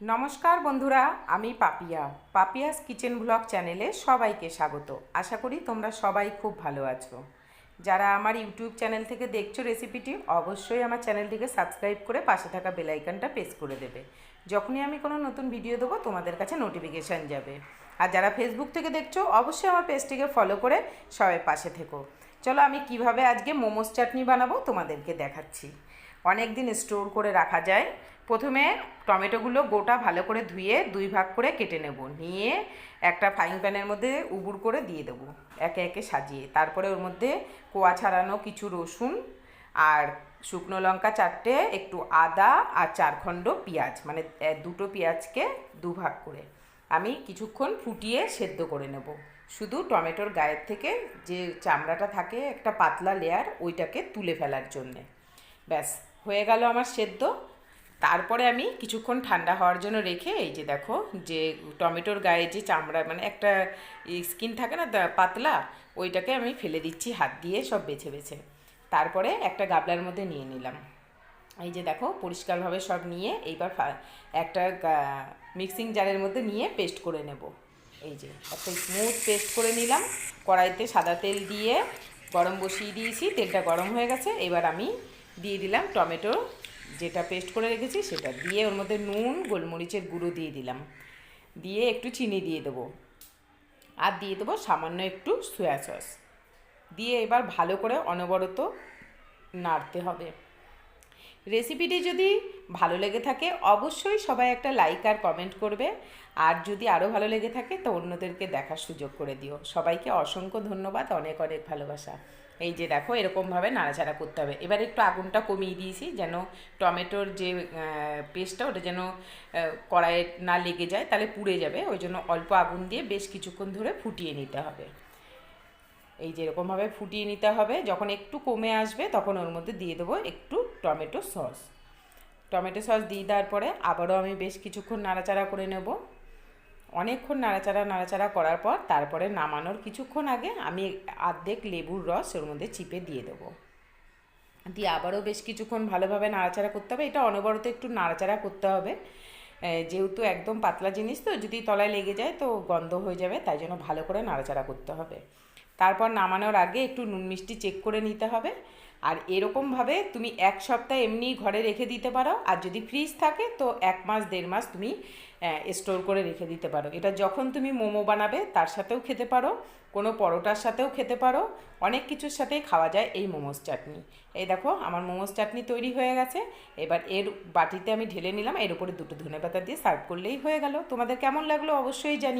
নমস্কার বন্ধুরা, আমি পাপিয়া। পাপিয়াস কিচেন ব্লগ চ্যানেলে সবাইকে স্বাগত। আশা করি তোমরা সবাই খুব ভালো আছো। যারা আমার ইউটিউব চ্যানেল থেকে দেখছ রেসিপিটি, অবশ্যই আমার চ্যানেলটিকে সাবস্ক্রাইব করে পাশে থাকা বেলাইকানটা প্রেস করে দেবে। যখনই আমি কোনো নতুন ভিডিও দেবো, তোমাদের কাছে নোটিফিকেশান যাবে। আর যারা ফেসবুক থেকে দেখছ, অবশ্যই আমার পেজটিকে ফলো করে সবাই পাশে থেকো। চলো আমি কীভাবে আজকে মোমোস চাটনি বানাবো তোমাদেরকে দেখাচ্ছি। অনেক দিন স্টোর করে রাখা যায়। প্রথমে টমেটোগুলো গোটা ভালো করে ধুয়ে দুই ভাগ করে কেটে নেব। নিয়ে একটা ফ্রাইং প্যানের মধ্যে উবুর করে দিয়ে দেবো, একে একে সাজিয়ে। তারপরে ওর মধ্যে কোয়া ছাড়ানো কিছু রসুন আর শুকনো লঙ্কা চারটে, একটু আদা আর চারখণ্ড পেঁয়াজ মানে দুটো পেঁয়াজকে দু ভাগ করে। আমি কিছুক্ষণ ফুটিয়ে সেদ্ধ করে নেব। শুধু টমেটোর গায়ের থেকে যে চামড়াটা থাকে একটা পাতলা লেয়ার ওইটাকে তুলে ফেলার জন্যে। ব্যাস, হয়ে গেল আমার সেদ্ধ। তারপরে আমি কিছুক্ষণ ঠান্ডা হওয়ার জন্য রেখে, এই যে দেখো যে টমেটোর গায়ে যে চামড়া মানে একটা স্কিন থাকে না পাতলা, ওইটাকে আমি ফেলে দিচ্ছি, হাত দিয়ে সব বেছে বেছে। তারপরে একটা গাবলার মধ্যে নিয়ে নিলাম। এই যে দেখো পরিষ্কারভাবে সব নিয়ে এইবার একটা মিক্সিং জারের মধ্যে নিয়ে পেস্ট করে নেব। এই যে একটা স্মুথ পেস্ট করে নিলাম। কড়াইতে সাদা তেল দিয়ে গরম বসিয়ে দিয়েছি, তেলটা গরম হয়ে গেছে। এবার আমি দিয়ে দিলাম টমেটো যেটা পেস্ট করে রেখেছি সেটা দিয়ে ওর মধ্যে নুন, গোলমরিচের গুঁড়ো দিয়ে দিলাম। দিয়ে একটু চিনি দিয়ে দেবো। আর দিয়ে দেবো সামান্য একটু সয়া সস দিয়ে এবার ভালো করে অনবরত নাড়তে হবে। রেসিপিটি যদি ভালো লেগে থাকে, অবশ্যই সবাই একটা লাইক আর কমেন্ট করবে। আর যদি আরও ভালো লেগে থাকে, তো অন্যদেরকে দেখার সুযোগ করে দিও। সবাইকে অসংখ্য ধন্যবাদ, অনেক অনেক ভালোবাসা। এই যে দেখো, এরকমভাবে নাড়াচাড়া করতে হবে। এবার একটু আগুনটা কমিয়ে দিয়েছি, যেন টমেটোর যে পেস্টটা ওটা যেন কড়াইয়ে না লেগে যায়, তাহলে পুড়ে যাবে। ওই জন্য অল্প আগুন দিয়ে বেশ কিছুক্ষণ ধরে ফুটিয়ে নিতে হবে। এই যে এরকমভাবে ফুটিয়ে নিতে হবে, যখন একটু কমে আসবে তখন ওর মধ্যে দিয়ে দেবো একটু টমেটো সস। টমেটো সস দিয়ে দেওয়ার পরে আবারও আমি বেশ কিছুক্ষণ নাড়াচাড়া করে নেব। অনেকক্ষণ নাড়াচাড়া নাড়াচাড়া করার পর তারপরে নামানোর কিছুক্ষণ আগে আমি আর্ধেক লেবুর রস ওর মধ্যে চিপে দিয়ে দেবো। দিয়ে আবারও বেশ কিছুক্ষণ ভালোভাবে নাড়াচাড়া করতে হবে। এটা অনবরত একটু নাড়াচাড়া করতে হবে। যেহেতু একদম পাতলা জিনিস তো, যদি তলায় লেগে যায় তো গন্ধ হয়ে যাবে, তাই জন্য ভালো করে নাড়াচাড়া করতে হবে। তারপর নামানোর আগে একটু নুন মিষ্টি চেক করে নিতে হবে। আর এরকমভাবে তুমি এক সপ্তাহ এমনি ঘরে রেখে দিতে পারো। আর যদি ফ্রিজ থাকে, তো এক মাস, দেড় মাস তুমি স্টোর করে রেখে দিতে পারো। এটা যখন তুমি মোমো বানাবে, তার সাথেও খেতে পারো, কোনো পরোটার সাথেও খেতে পারো। অনেক কিছুর সাথেই খাওয়া যায় এই মোমোস চাটনি। এই দেখো, আমার মোমোস চাটনি তৈরি হয়ে গেছে। এবার এর বাটিতে আমি ঢেলে নিলাম। এর উপরে দুটো ধনেপাতা দিয়ে সার্ভ করলেই হয়ে গেল। তোমাদের কেমন লাগল অবশ্যই জানিও।